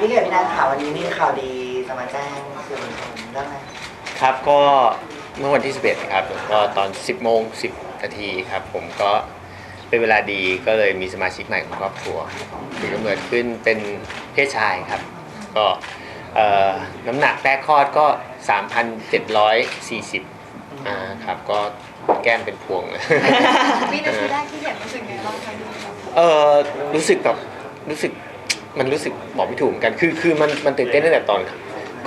พี่เรียนพี่นัทข่าววันนี้มีข่าวดีจะมาแจ้งสื่อมวลชนเรื่องอะไรครับก็เมื่อวันที่ 11นะครับก็ตอน 10โมง10นาทีครับ ผมก็เป็นเวลาดีก็เลยมีสมาชิกใหม่ของครอบครัวถือกำเนิดขึ้นเป็นเพศชายครับ ก็เอ่อน้ำหนักแรกคลอดก็ 3,740อ่าครับก็แก้มเป็นพวงเลย วินาทีแรกที่เห็นรู้สึกไงบ้างคะ เออรู้สึกแบบรู้สึก มันรู้สึกบอกไม่ถูกเหมือนกัน คือคือมันมันตื่นเต้นตั้งแต่ตอน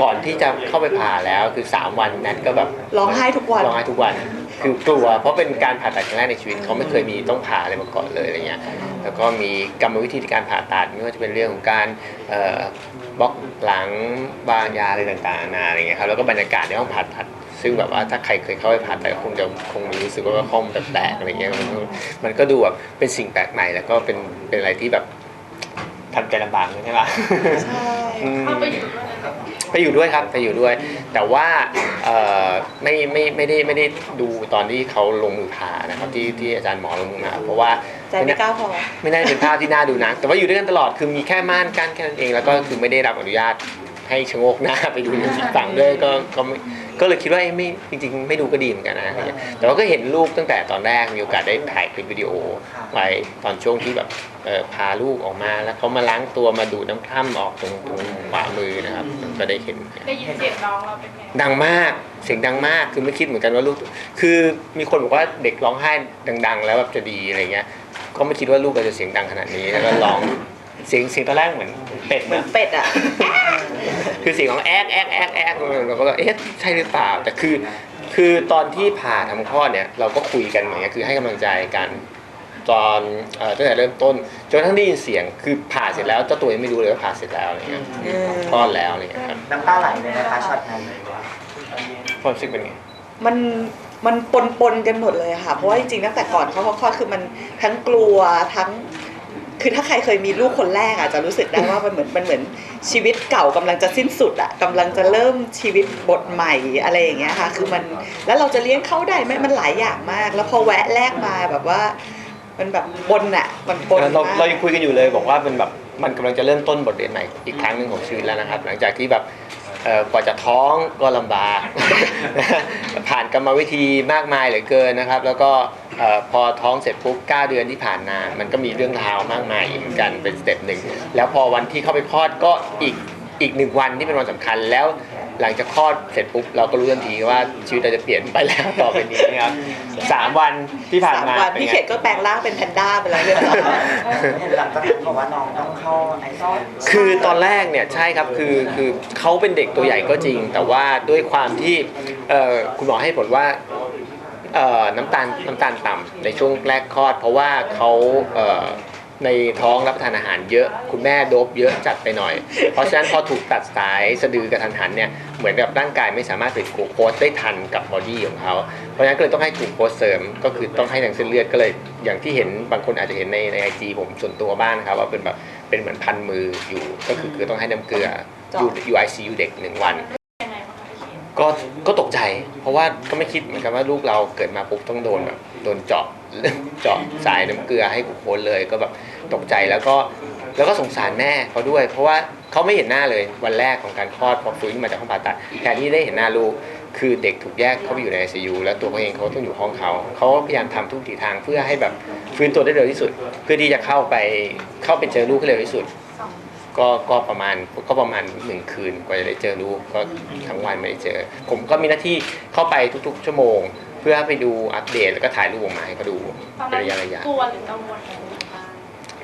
ก่อนที่จะเข้าไปผ่าแล้วคือ 3 วันนั้นก็แบบร้องไห้ทุกวันร้องไห้ทุกวัน คือกลัว เพราะเป็นการผ่าตัดครั้งแรกในชีวิตเขาไม่เคยมีต้องผ่าอะไรมาก่อนเลยอะไรเงี้ย แล้วก็มีกรรมวิธีในการผ่าตัดไม่ว่าจะเป็นเรื่องของการเอ่อบล็อกหลังบางยาอะไรต่างๆนานาอะไรเงี้ยครับแล้วก็บรรยากาศในห้องผ่าตัดซึ่งแบบว่าถ้าใครเคยเข้าไปผ่าตัดก็คงจะคงรู้สึกว่าห้องแปลกๆอะไรเงี้ยมันมันก็ดูแบบเป็นสิ่งแปลกใหม่แล้วก็เป็นเป็นอะไรที่แบบ ทำใจลำบากเลยใช่ปะใช่อืมเข้าไปอยู่ด้วยนะคะไปอยู่ด้วยครับไปอยู่ด้วย แต่ว่าเอ่อไม่ไม่ไม่ได้ไม่ได้ดูตอนที่เขาลงมือผ่านะครับที่ที่อาจารย์หมอลงมือผ่าเพราะว่าใจไม่กล้าพอไม่ได้เป็นภาพที่น่าดูนะแต่ว่าอยู่ด้วยกันตลอดคือมีแค่ม่านกั้นแค่นั้นเองแล้วก็คือไม่ได้รับอนุญาตให้ชะโงกหน้าไปดูอีกฝั่งด้วยก็ก็ไม่ ก็เลยคิดว่าเอ้ยไม่จริงๆ ไม่ดูก็ดีเหมือนกันนะอะไรเงี้ยแต่ว่าก็เห็นรูปตั้งแต่ตอนแรกมีโอกาสได้ถ่ายคลิปวิดีโอไว้ตอนช่วงที่แบบเอ่อพาลูกออกมาแล้วเขามาล้างตัวมาดูดน้ำคร่ำออกตรงตรงขวามือนะครับ ก็ได้เห็นได้ยินเสียงน้องเราเป็นไงดังมากเสียงดังมากคือไม่คิดเหมือนกันว่าลูก คือมีคนบอกว่าเด็กร้องไห้ดัง ๆ แล้วแบบจะดีอะไรเงี้ยก็ไม่คิดว่าลูกเราจะเสียงดังขนาดนี้แล้วก็ร้อง เสียงเสียงตอนแรกเหมือนเป็ดเหมือนนะเป็ดอะ คือเสียงของแอ๊กแอ๊กแอ๊กแอ๊กเราก็เอ๊ะใช่หรือเปล่าแต่คือ คือตอนที่ผ่าทำคลอดเนี่ยเราก็คุยกันอย่างเงี้ยคือให้กำลังใจกัน ตอนเอ่อตั้งแต่เริ่มต้นจนกระทั้งได้ยินเสียงคือผ่าเสร็จแล้วเจ้าตัวยังไม่รู้เลยว่าผ่าเสร็จแล้วอะไรเงี้ยอืมคลอดแล้วอะไรเงี้ยครับน้ำตาไหลเลยนะคะช็อตนั้นความรู้สึกเป็นไง มันมันปนปนๆกันหมดเลยอะค่ะ เพราะว่าจริงๆตั้งแต่ก่อนเขาคลอดคือมันทั้งกลัวทั้ง คือถ้าใครเคยมีลูกคนแรกอะจะรู้สึกได้ว่ามันเหมือนมันเหมือนชีวิตเก่ากำลังจะสิ้นสุดอะกำลังจะเริ่มชีวิตบทใหม่อะไรอย่างเงี้ยค่ะ คือมันแล้วเราจะเลี้ยงเขาได้ไหมมันหลายอย่างมาก แล้วพอแวะแรกมาแบบว่า มันแบบบนอะมันบนเรามากเรายังคุยกันอยู่เลยบอกว่าเป็นแบบมันกำลังจะเริ่มต้นบทเรียนใหม่อีกครั้งหนึ่งของชีวิตแล้วนะครับ หลังจากที่แบบเอ่อ กว่าจะท้องก็ลำบาก ผ่านกรรมวิธีมากมายเหลือเกินนะครับ แล้วก็พอท้องเสร็จปุ๊บ9เดือนที่ผ่านมา มันก็มีเรื่องราวมากมายอีกเหมือนกันเป็นสเต็ปหนึ่ง แล้วพอวันที่เข้าไปคลอดก็อีก อีกหนึ่งวันที่เป็นวันสำคัญแล้วหลังจากคลอดเสร็จปุ๊บเราก็รู้ทันทีว่าชีวิตเราจะเปลี่ยนไปแล้วต่อไปนี้นะครับสามวันที่ผ่านสามมาวันป็นพี่ไงเขตก็แปลงร่างเป็นแพนด้าไปแล้วเรียบร้อยเห็นหลังจากนั้นบอกว่าน้องต้องเข้าไอซอนคือตอนแรกเนี่ยใช่ครับคือคือเขาเป็นเด็กตัวใหญ่ก็จริง แต่ว่าด้วยความที่เอ่อคุณหมอให้ผลว่าเอ่อน้ำตาลน้ำตาลต่ำในช่วงแรกคลอด เพราะว่าเขาเอ่อ ในท้องรับประทานอาหารเยอะ คุณแม่โดบเยอะจัดไปหน่อย เพราะฉะนั้นพอถูกตัดสายสะดือกระทันหันเนี่ยเหมือนกับร่างกายไม่สามารถผลิตกลูโคสได้ทันกับบอดี้ของเขาเพราะฉะนั้นก็เลยต้องให้กลูโคสเสริมก็คือต้องให้ทางเส้นเลือดก็เลย อย่างที่เห็นบางคนอาจจะเห็นในในไอจีผมส่วนตัวบ้างนะครับว่าเป็นแบบเป็นเหมือนพันมืออยู่ก็คือคือต้องให้น้ำเกลืออยู่ UICU เด็กหนึ่งวันก็ก็ตกใจ เพราะว่าก็ไม่คิดเหมือนกันว่าลูกเราเกิดมาปุ๊บต้องโดนแบบโดนเจาะ เจาะสายน้ำเกลือให้กูโคนเลยก็แบบตกใจแล้วก็แล้วก็สงสารแม่เขาด้วย เพราะว่าเขาไม่เห็นหน้าเลยวันแรกของการคลอดพอฟื้นมาจากห้องผ่าตัดแทนที่ได้เห็นหน้าลูกคือเด็กถูกแยกเข้าไปอยู่ใน ICU แล้วตัวเขาเองเขาต้องอยู่ห้องเขาเขาพยายามทำทุกทิศทางเพื่อให้แบบฟื้นตัวได้เร็วที่สุด เพื่อที่จะเข้าไปเข้าไปเจอลูกให้เร็วที่สุด ก็ก็ประมาณก็ประมาณหนึ่งคืนกว่าจะได้เจอลูกก็ทั้งวันไม่ได้เจอ ผมก็มีหน้าที่เข้าไปทุก ๆ ชั่วโมง เพื่อไปดูอัปเดตแล้วก็ถ่ายรูปออกมาให้เขาดูตอนเป็นนั้นระยะระยะ กลัวหรือกังวลอะไรบ้าง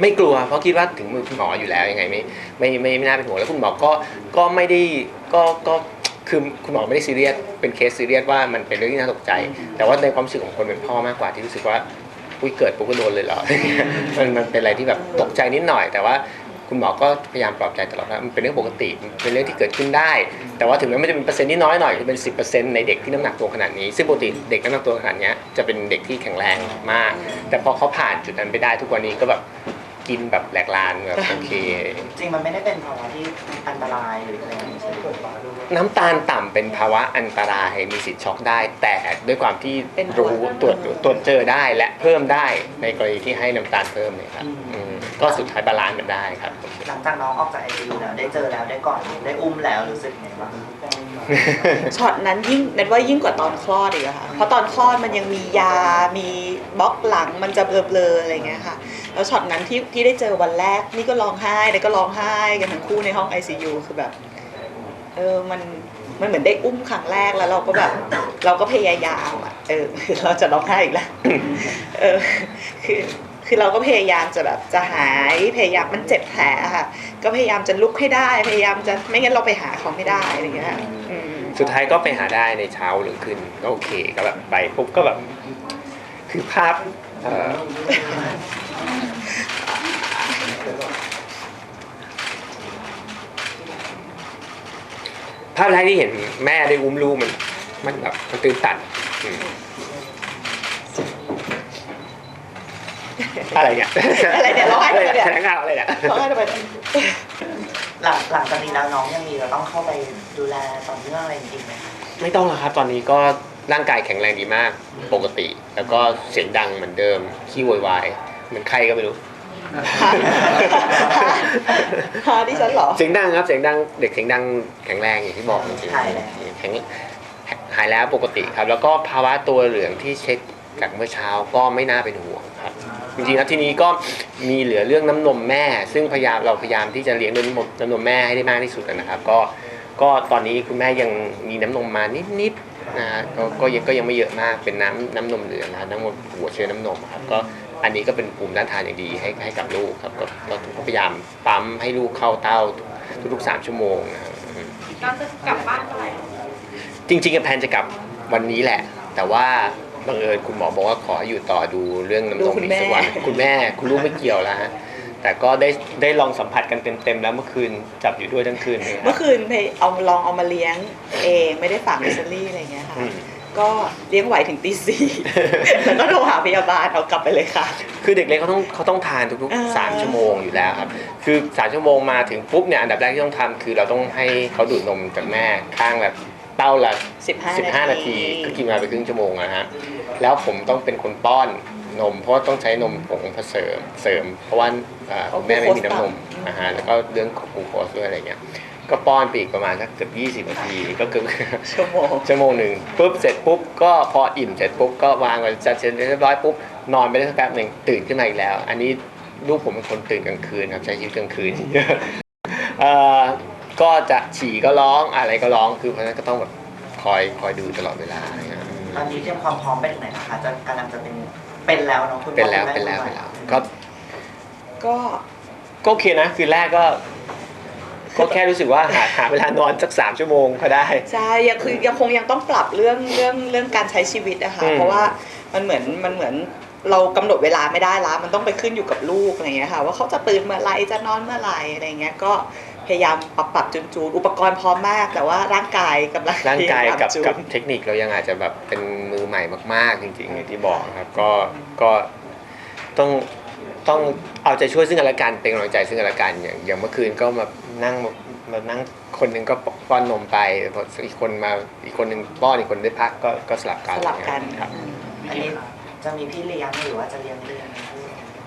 ไม่กลัวเพราะคิดว่าถึงมือคุณหมออยู่แล้วยังไงไม่ไม่ไม่ไม่น่าเป็นห่วงแล้วคุณหมอก็ก็ไม่ได้ก็ก็คือคุณหมอไม่ได้ซีเรียสเป็นเคสซีเรียสว่ามันเป็นเรื่องที่น่าตกใจ แต่ว่าในความรู้สึกของคนเป็นพ่อมากกว่าที่รู้สึกว่าอุ้ยเกิดปุ๊บก็โดนเลยเหรอ มันมันเป็นอะไรที่แบบตกใจนิดหน่อย แต่ว่า คุณหมอก็พยายามปลอบใจตลอดว่ามันเป็นเรื่องปกติมันเป็นเรื่องที่เกิดขึ้นได้ แต่ว่าถึงแม้มันจะเป็นเปอร์เซ็นต์ที่น้อยหน่อยคือเป็น 10%ในเด็กที่น้ำหนักตัวขนาดนี้ ซึ่งปกติเด็กน้ำหนักตัวขนาดเนี้ยจะเป็นเด็กที่แข็งแรงมาก แต่พอเขาผ่านจุดนั้นไปได้ทุกวันนี้ก็แบบกินแบบแหลกลานแบบโอเค จริงมันไม่ได้เป็นภาวะที่อันตรายหรืออะไรอย่างนี้ใช่ไหมน้ำตาลต่ำเป็นภาวะอันตรายมีสิทธิ์ช็อกได้ แต่ด้วยความที่เป็นรู้ตรวจตรวจเจอได้และเพิ่มได้ในกรณีที่ให้น้ำตาลเพิ่มเนี่ยครับอืม ก็สุดท้ายบาลานซ์กันได้ครับ หลังจากน้องออกจากไอซียูแล้วได้เจอแล้วได้กอดได้อุ้มแล้วรู้สึกไงบ้างช็อตนั้นยิ่งเน็ตว่ายิ่งกว่าตอนคลอดอีกอะค่ะเพราะตอนคลอดมันยังมียา มีบล็อกหลังมันจะเบลอๆอะไรเงี้ยค่ะ แล้วช็อตนั้นที่ที่ได้เจอวันแรกนี่ก็ร้องไห้แล้วก็ร้องไห้กันทั้งคู่ในห้อง ICU คือแบบเออมันมันเหมือนได้อุ้มครั้งแรกแล้วเราก็แบบ เราก็พยายามอะเออคือเราจะร้องไห้อีกแล้วเออคือ คือเราก็พยายามจะแบบจะหายพยายามมันเจ็บแผลอะค่ะ ก็พยายามจะลุกให้ได้ พยายามจะไม่งั้นเราไปหาเขาไม่ได้อะไรเงี้ยค่ะอืม สุดท้ายก็ไปหาได้ในเช้าหรือคืนก็โอเคก็แบบไปปุ๊บก็แบบคือภาพเอ่อ ภาพแรกที่เห็นแม่ได้อุ้มลูกมัน มันแบบมันตื่นตันอืม อะไรเนี่ยอะไรเนี่ยร้องไห้ทำไมเนี่ยแถลงข่าวอะไรเนี่ยร้องไห้ทำไมหลังหลังจากนี้แล้วน้องยังมีเราต้องเข้าไปดูแลต่อเนื่องอะไรจริงๆไหมคะไม่ต้องแล้วครับ ตอนนี้ก็ร่างกายแข็งแรงดีมากปกติ แล้วก็เสียงดังเหมือนเดิมขี้โวยวายเหมือนใครก็ไม่รู้ฮาดิฉันเหรอเสียงดังครับเสียงดังเด็กเสียงดังแข็งแรงอย่างที่บอกจริงๆหายแล้วแข็งหายแล้วปกติครับ แล้วก็ภาวะตัวเหลืองที่เช็คจากเมื่อเช้าก็ไม่น่าเป็นห่วงครับ จริงๆแล้วทีนี้ก็มีเหลือเรื่องน้ำนมแม่ ซึ่งพยายามเราพยายามที่จะเลี้ยงด้วยน้ำนมน้ำนมแม่ให้ได้มากที่สุดนะครับ ก็ก็ตอนนี้คุณแม่ยังมีน้ำนมมานิดๆนะฮะก็ก็ยังก็ยังไม่เยอะมากเป็นน้ำน้ำนมเหลืองนะครับน้ำนมหัวเชื้อน้ำนมครับก็อันนี้ก็เป็นภูมิต้านทานอย่างดีให้ให้กับลูกครับก็ก็พยายามปั๊มให้ลูกเข้าเต้าทุกๆสามชั่วโมงนะครับอืม เราจะกลับบ้านเมื่อไหร่จริงๆกับแพนจะกลับวันนี้แหละ แต่ว่า บังเอิญคุณหมอบอกว่าขออยู่ต่อดูเรื่องน้ำนดูมคุณอีกแม่สักวันคุณแม่คุณลูกไม่เกี่ยวแล้วฮะแต่ก็ได้ได้ลองสัมผัสกันเต็มๆแล้วเมื่อคืนจับอยู่ด้วยทั้งคืนเลยครัเมื่บอคืนเพยเอาลองเอามาเลี้ยงเองไม่ได้ฝากเนสเซอรี่อะไรเงี้ยค่ะอืมก็เลี้ยงไหวถึงตีสี่แล้วก็โทรหาพยาบาลเอากลับไปเลยค่ะ คือเด็กเล็กเขาต้องเขาต้องทานทุกอ่าๆสามชั่วโมงอยู่แล้วครับ คือสามชั่วโมงมาถึงปุ๊บเนี่ยอันดับแรกที่ต้องทำคือเราต้องให้เขาดูดนมจากแม่ข้างแบบ เต้าละ15 15 นาทีก็กินมาไปครึ่งชั่วโมงนะฮะแล้วผมต้องเป็นคนป้อนนม เพราะว่าต้องใช้นมผงผสมเสริม เพราะว่าเอ่อคุณแม่ไม่มีน้ำนมนะฮะแล้วก็เรื่องของกลูโคสด้วยอะไรเงี้ยก็ป้อนไปอีกประมาณสักเกือบ20นาทีก็เกือบชั่วโมงชั่วโมงหนึ่งปุ๊บเสร็จปุ๊บก็พออิ่มเสร็จปุ๊บก็วางไว้จัดเสร็จเรียบร้อยปุ๊บนอนไปได้สักแป๊บหนึ่งตื่นขึ้นมาอีกแล้ว อันนี้ลูกผมเป็นคนตื่นกลางคืนครับใช้ชีวิตกลางคืนเอ่อ ก็จะฉี่ก็ร้องอะไรก็ร้องคือเพราะฉะนั้นก็ต้องแบบคอยคอยดูตลอดเวลาอะไรเงี้ยตอนนี้เตรียมความพร้อมไปถึงไหนนะคะจะกำลังจะเป็นเป็นแล้วเนาะคุณพ่อเป็นแล้วคุณม่เป็นแล้วคุณเป็นแม่แล้วก็ก็ก็โอเคนะคืนแรกก็ ก็แค่รู้สึกว่าหาหาเวลานอนสักสามชั่วโมงก็ได้ ใช่ยังคือยังคงยังต้องปรับเรื่องเรื่องเรื่องการใช้ชีวิตนะคะอืม เพราะว่ามันเหมือนมันเหมือนเรากำหนดเวลาไม่ได้ละมันต้องไปขึ้นอยู่กับลูกอะไรเงี้ยค่ะ ว่าเขาจะตื่นเมื่อไหรจะนอนเมื่อไหรอะไรเงี้ยก็ พยายามปรับปรับจูนจูนอุปกรณ์พร้อมมาก แต่ว่าร่างกายกำลังร่างกายกับพมจูนกับเทคนิคเรายังอาจจะแบบเป็นมือใหม่มาก ๆ จริงๆอย่างที่บอกครับก็ก็ต้องต้องเอาใจช่วยซึ่งกันและกันเป็นกำลังใจซึ่งกันและกันอย่างอย่างเมื่อคืนก็มานั่งมานั่งคนหนึ่งก็ป้อนนมไปพออีกคนมาอีกคนหนึ่งป้อนอีกคนได้พักก็ก็สลับกันสลับกันครับอันนี้จะมีพี่เลี้ยงหรือว่าจะเลี้ยงเลี้ยง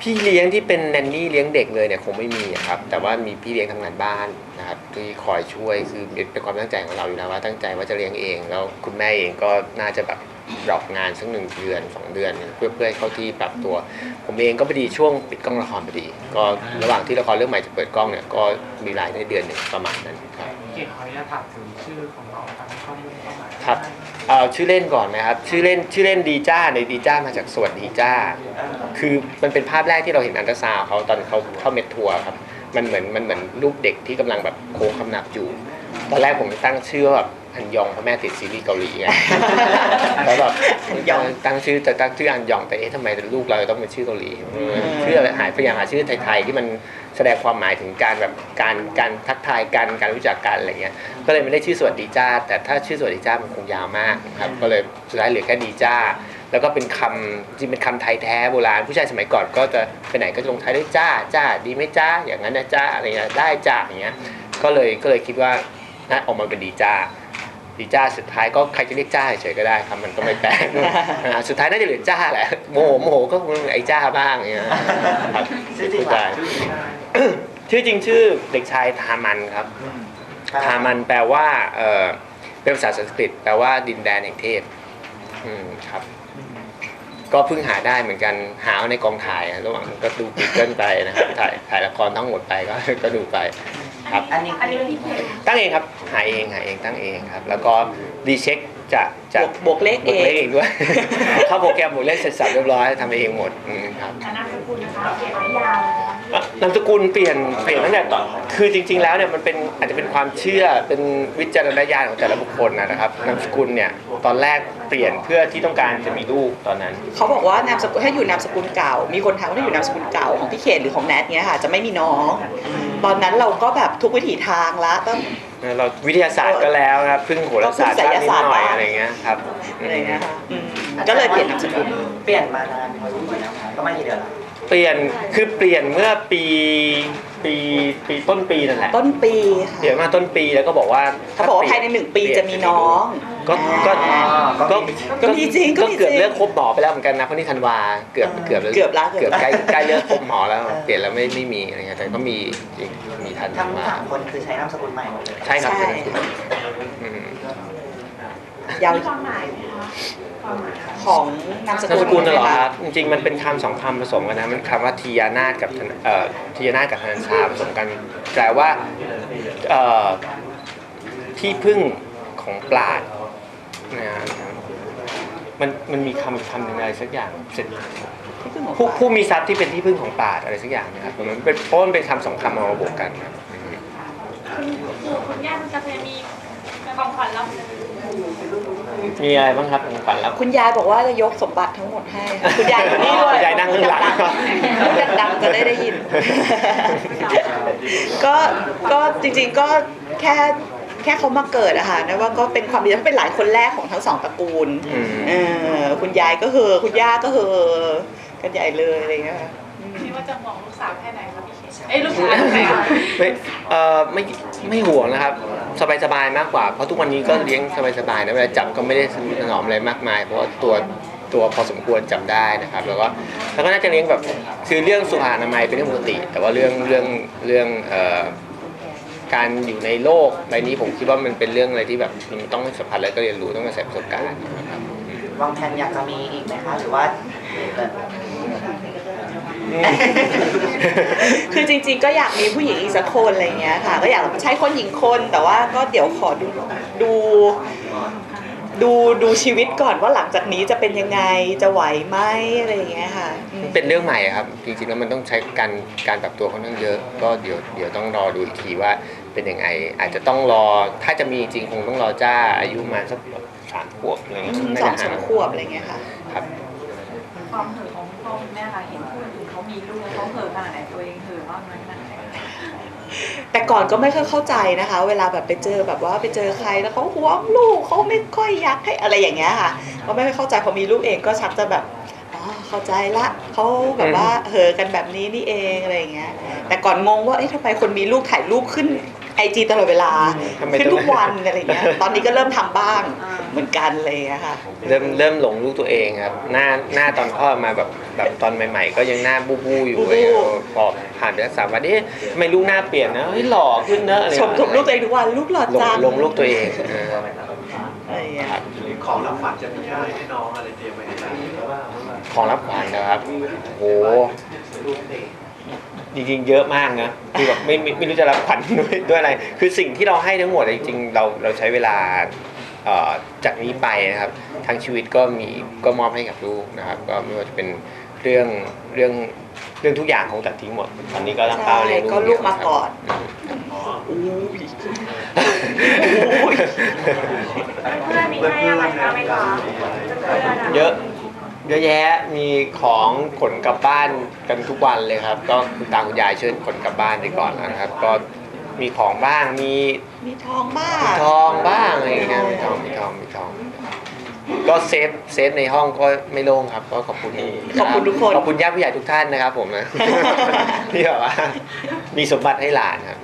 พี่เลี้ยงที่เป็นแนนนี่เลี้ยงเด็กเลยเนี่ยคงไม่มีอะครับ แต่ว่ามีพี่เลี้ยงทำงานบ้านนะครับที่คอยช่วยคือเป็นความตั้งใจของเราอยู่แล้วว่าตั้งใจว่าจะเลี้ยงเอง แล้วคุณแม่เองก็น่าจะแบบดรอปงานสักหนึ่งเดือนสองเดือน เพื่อเพื่อให้เข้าที่ปรับตัว ผมเองก็พอดีช่วงปิดกล้องละครพอดี ก็ระหว่างที่ละครเรื่องใหม่จะเปิดกล้องเนี่ยก็มีรายได้เดือนหนึ่งประมาณนั้นครับ เกียรติขออนุญาตถามถึงชื่อของน้องทางข้อมูลเข้ามาครับ เอาชื่อเล่นก่อนนะครับ ชื่อเล่นชื่อเล่นดีจ้าในดีจ้ามาจากสวัสดีจ้า คือมันเป็นภาพแรกที่เราเห็นอันตราซาวด์เขาตอนเขาเข้าเม็ดทัวร์ครับ มันเหมือนมันเหมือนรูปเด็กที่กำลังแบบโค้งคำนับอยู่ ตอนแรกผมตั้งชื่อว่าแบบอันยองเพราะแม่ติดซีรีส์เกาหลีไงแล้วแบบอันยองตั้งชื่อแต่ตั้งชื่ออันยองแต่เอ๊ะทำไมลูกเราต้องเป็นชื่อเกาหลีเออชื่ออะไรหายพยายามหาชื่อไทยๆที่มัน แสดงความหมายถึงการแบบการการทักทายกันการรู้จักกันอะไรเงี้ยก็เลยไม่ได้ชื่อสวัสดีจ้า แต่ถ้าชื่อสวัสดีจ้ามันคงยาวมากครับก็เลยสุดท้ายเหลือแค่ดีจ้า แล้วก็เป็นคำจริงเป็นคำไทยแท้โบราณผู้ชายสมัยก่อนก็จะไปไหนก็จะลงท้ายด้วยจ้าจ้าดีไหมจ้าอย่างนั้นนะจ้าอะไรเงี้ยได้จ้าอย่างเงี้ยก็เลยก็เลยคิดว่านะออกมาเป็นดีจ้าดีจ้าสุดท้ายก็ใครจะเรียกจ้าเฉยๆก็ได้ครับมันก็ไม่แปลกอ่าสุดท้ายน่าจะเหลือจ้าแหละโมโหโมโหก็คงไอ้จ้าบ้างอย่างเงี้ยครับชื่อจริงเหรอ ชื่อจริงชื่อเด็กชายทามันครับ ทามันแปลว่าเออเป็นภาษาสันสกฤตแปลว่าดินแดนแห่งเทพอืมครับ ก็เพิ่งหาได้เหมือนกันหาเอาในกองถ่ายอะระหว่างก็ดู Google ไปนะครับถ่ายถ่ายละครทั้งหมดไปก็ก็ดูไป ครับ อันนี้อันนี้เป็นพี่เพจตั้งเองครับ หาเองหาเองตั้งเองครับ แล้วก็ดีเช็ค จะจะบวกบวกเลขบเอวกเลขงเองด้วยเข้าโปรแกรมบวกเลขเสร็จสับเรียบร้อยทำเองหมดอืมครับคณะสกุลนะคะเขียนไม่ยาวเลยนะอะนามสกุลเปลี่ยนเปลี่ยนตั้งแต่ตอนคือจริง ๆ แล้วเนี่ยมันเป็นอาจจะเป็นความเชื่อเป็นวิจารณญาณของแต่ละบุคคลนะครับนามสกุลเนี่ยตอนแรกเปลี่ยนเพื่อที่ต้องการจะมีลูกตอนนั้น เขาบอกว่านามสกุลถ้าอยู่นามสกุลเก่า มีคนถามว่าถ้าอยู่นามสกุลเก่าของพี่เขตหรือของแนทเนี้ยค่ะจะไม่มีน้อง ตอนนั้นเราก็แบบทุกวิถีทางละต้อง เราวิทยาศาสตร์ก็แล้วนะครับพึ่งโหราศาสตร์ก็พึ่งไสยบ้างนิดศาสตร์หน่อยบ้างอะไรเงี้ยครับอืมอะไรเงี้ยค่ะอืมก็เลยเปลี่ยนนามสกุลเปลี่ยนมานานพอสมควรแล้วครับก็ไม่กี่เดือนละเปลี่ยนคือเปลี่ยนเมื่อปีปีปีต้นปีนั่นแหละต้นปีค่ะเปลี่ยนมาต้นปีแล้วก็บอกว่าเขาบอกว่าภายในหนึ่งปีจะมีน้อง ก็ก็อ๋อก็ก็มีจริงก็ก็มีจริงเกือบเลิกคบหมอไปแล้วเหมือนกันนะเพราะนี่ธันวาเกือบเกือบเกือบละเกืเกืออบบละใกล้ใกล้เลิกคบหมอแล้ว เปลี่ยนแล้วไม่ไม่มีอะไรเงี้ยแต่ก็มีจริงมี ทันทั้งมาสามคนคือใช้นามสกุลใหม่หมดเลยใช่ครับใช่ อืม ยาวมีความหมายไหมคะความหมายค่ะของนามสนามกุสลกุลน่ะเหรอใช่คไมะรับจริงๆมันเป็นคำสองคำผสมกันนะมันคำว่าทียานาถกับธนเอ่อทียานาถกับธนัญชาผสมกันแปลว่าเอ่อที่พึ่งของปราดนะครับ มันมันมีคำคำหนึ่งอะไรสักอย่างเสร็จที่พึ่งของผู้ฟ้าผู้มีทรัพย์ที่เป็นที่พึ่งของปราดอะไรสักอย่างนะครับมันเป็นเพราะมันเป็นคำสองคำเอามาบวกกันครับอืมคุณครูคุณย่าคุณจะเคยมีของขวัญรับมีอะไรบ้างครับของขวัญรับคุณยายบอกว่าจะยกสมบัติทั้งหมดให้ค่ะคุณยายอยู่นี่ด้วยคุณยายนั่งข้างหลังพูดดังๆจะได้ได้ยิน ก็ก็จริงๆก็แค่ แค่เขามาเกิดอะค่ะนะว่าก็เป็นความดีเขาเป็นหลานคนแรกของทั้งสองตระกูลอืม เออคุณยายก็เฮอคุณย่าก็เฮอกันใหญ่เลยอะไรอย่างเงี้ยค่ะอืมคิดว่าจะห่วงลูกสาวแค่ไหนคะพี่เคสเอ้ยลูกชายแค่ไหนคะไม่เอ่อไม่ไม่ห่วงนะครับ สบายสบายๆมากกว่า เพราะทุกวันนี้ก็เลี้ยงสบายสบายๆนะเวลาจับก็ไม่ได้สนิทสนอมอะไรมากมาย เพราะว่าตัวตัวพอสมควรจับได้นะครับ แล้วก็แล้วก็น่าจะเลี้ยงแบบคือเรื่องสุขอนามัยเป็นเรื่องปกติ แต่ว่าเรื่องเรื่องเรื่องเอ่อ การอยู่ในโลกใบนี้ผมคิดว่ามันเป็นเรื่องอะไรที่แบบมันต้องสัมผัสแล้วก็เรียนรู้ต้องอาศัยประสบการณ์นะครับอืมวางแผนอยากจะมีอีกไหมคะหรือว่าแบบคือจริงๆก็อยากมีผู้หญิงอีกสักคนอะไรเงี้ยค่ะ ก็อยากใช้คนหญิงคนแต่ว่าก็เดี๋ยวขอดูดูดูดูชีวิตก่อนว่าหลังจากนี้จะเป็นยังไงจะไหวไหมอะไรอย่างเงี้ยค่ะอืม เป็นเรื่องใหม่อะครับ จริงๆแล้วมันต้องใช้การการปรับตัวค่อนข้างเยอะ ก็เดี๋ยวเดี๋ยวต้องรอดูอีกทีว่าเป็นยังไง อาจจะต้องรอถ้าจะมีจริงคงต้องรอจ้าอายุประมาณสักสามขวบอะไรเงี้ยอืมน่าสอจะงสามหาขวบอะไรเงี้ยค่ะครับความเห่อของพ่อคุณแม่ค่ะเห็นผู้อื่นเขามีลูกแล้วเขาเห่อขนาดไหนตัวเองเห่อมากน้อยขนาดไหนแต่ก่อนก็ไม่ค่อยเข้าใจนะคะ เวลาแบบไปเจอแบบว่าไปเจอใครแล้วเขาหวงลูกเขาไม่ค่อยอยากให้อะไรอย่างเงี้ยค่ะก็ไม่ค่อยเข้าใจพอมีลูกเองก็ชักจะแบบอ๋อ เข้าใจละเขาแบบว่าเหอกันแบบนี้นี่เองอะไรอย่างเงี้ย แต่ก่อนงงว่าเอ๊ะทำไมคนมีลูกถ่ายรูปขึ้นไอจีตลอดเวลาทำไมขึ้นทุกต้องวันอะไรเงี้ยตอนนี้ก็เริ่มทำบ้างเหมือนกันอะไรอย่างเลยค่ะ เริ่มเริ่มหลงลูกตัวเองครับ หน้าหน้าตอนพ่อดมาแบบแบบตอนใหม่ ๆ ก็ยังหน้าบูบูอยู่บูบูอะไรเงี้ยพอผ่านไปสักสามวันนี้ทำไมลูกหน้าเปลี่ยนนะเฮ้ยหล่อขึ้นเนอะอะไรชมชมลูกตัวเองทุกวันลูกหล่อหลงจังหลงลูกตัวเองเอออะไรอย่างเงี้ย ของรับขวัญจะมีอะไรให้น้องอะไรเตรียมไว้ให้น้องของรับขวัญนะครับโอ้โหจริงๆเยอะมากนะคือแบบไม่ไม่ไม่รู้จะรับขวัญด้วยด้วยอะไร คือสิ่งที่เราให้ทั้งหมดอะจริงๆเราเราใช้เวลาเอ่อจากนี้ไปนะครับทั้งชีวิตก็มีก็มอบให้กับลูกนะครับก็ไม่ว่าจะเป็นเรื่องเรื่องเรื่องทุกอย่างคงตัดทิ้งหมดตอนนี้ก็ตั้งเป้าเลี้ยงลูกก็ลูกมาก่อนอืมเพื่อนมีให้อะไรบ้างไหมคะเพื่อนๆเยอะเยอะแยะมีของขนกลับบ้านกันทุกวันเลยครับ ก็คุณตาคุณยายช่วยขนกลับบ้านไปก่อนแล้วนะครับ ก็มีของบ้างมีมีทองบ้ามีงทองบ้างอะไรอย่างเงี้ยมีทองมีทองมีทอง ก็เซฟเซฟในห้องก็ไม่โล่งครับ ก็ขอบคุณขอบคุณทุกคนขอบคุณญาติผู้ใหญ่ทุกท่านนะครับ ผมนะ ที่แบบว่ามีสมบัติให้หลานครับ